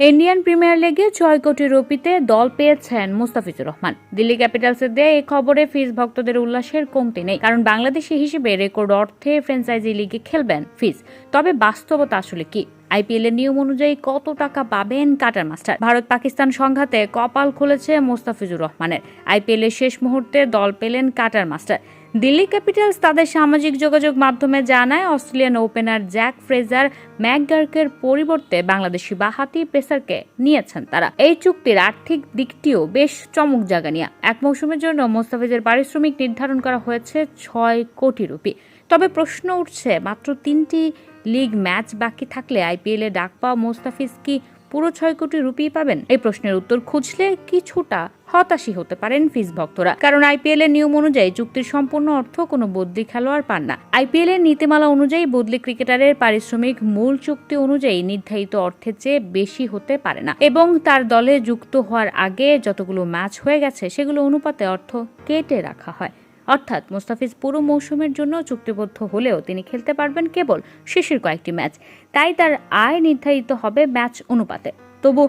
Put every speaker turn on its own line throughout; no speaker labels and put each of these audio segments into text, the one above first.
Indian Premier লিগে ছয় কোটি রুপিতে দল পেয়েছেন মুস্তাফিজুর রহমান। দিল্লি ক্যাপিটালসের দেয়া এই খবরে ফিজ ভক্তদের উল্লাসের কমতি নেই, কারণ বাংলাদেশি হিসেবে রেকর্ড অর্থে ফ্র্যাঞ্চাইজি লিগে খেলবেন ফিজ। তবে বাস্তবতা আসলে কি? আইপিএল এর নিয়ম অনুযায়ী কত টাকা পাবেন কাটার মাস্টার? ভারত পাকিস্তান সংঘাতে কপাল খুলেছে মোস্তাফিজুর রহমানের। আইপিএল এর শেষ মুহূর্তে দল পেলেন কাটার মাস্টার। দিল্লি ক্যাপিটালস তাদের সামাজিক যোগাযোগ মাধ্যমে জানায়, অস্ট্রেলিয়ান ওপেনার জ্যাক ফ্রেজার ম্যাকগার্কের পরিবর্তে বাংলাদেশি বাহাতি পেসারকে নিয়েছেন তারা। এই চুক্তির আর্থিক দিকটিও বেশ চমক জাগানিয়া। এক মৌসুমের জন্য মোস্তাফিজের পারিশ্রমিক নির্ধারণ করা হয়েছে ছয় কোটি রুপি। তবে প্রশ্ন উঠছে, মাত্র তিনটি লিগ ম্যাচ বাকি থাকলে আইপিএল ডাক পাওয়া মোস্তাফিজ কি পুরো ছয় কোটি রুপি পাবেন? এই প্রশ্নের উত্তর খুঁজলে কিছুটা হতাশী হতে পারেন ফিজ ভক্তরা। কারণ আইপিএল এর নিয়ম অনুযায়ী চুক্তির সম্পূর্ণ অর্থ কোনো বদলি খেলোয়াড় পান না। আইপিএল এর নীতিমালা অনুযায়ী বদলি ক্রিকেটারের পারিশ্রমিক মূল চুক্তি অনুযায়ী নির্ধারিত অর্থের চেয়ে বেশি হতে পারে না। এবং তার দলে যুক্ত হওয়ার আগে যতগুলো ম্যাচ হয়ে গেছে, সেগুলো অনুপাতে অর্থ কেটে রাখা হয়। অর্থাৎ মুস্তাফিজ পুরো মৌসুমের জন্য চুক্তিবদ্ধ হলেও তিনি খেলতে পারবেন কেবল শেষের কয়েকটি ম্যাচ। তাই তার আয় নির্ধারিত হবে ম্যাচ অনুপাতে। তবু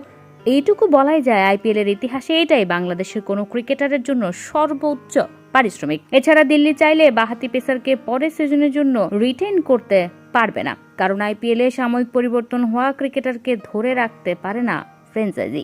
এইটুকু বলাই যায় আইপিএল এর ইতিহাসে এটাই বাংলাদেশের কোনো ক্রিকেটারের জন্য সর্বোচ্চ পারিশ্রমিক। এছাড়া দিল্লি চাইলে বাহাতি পেসারকে পরের সিজনের জন্য রিটেন করতে পারবে না। কারণ আইপিএল সাময়িক পরিবর্তন হওয়া ক্রিকেটারকে ধরে রাখতে পারে না franchise.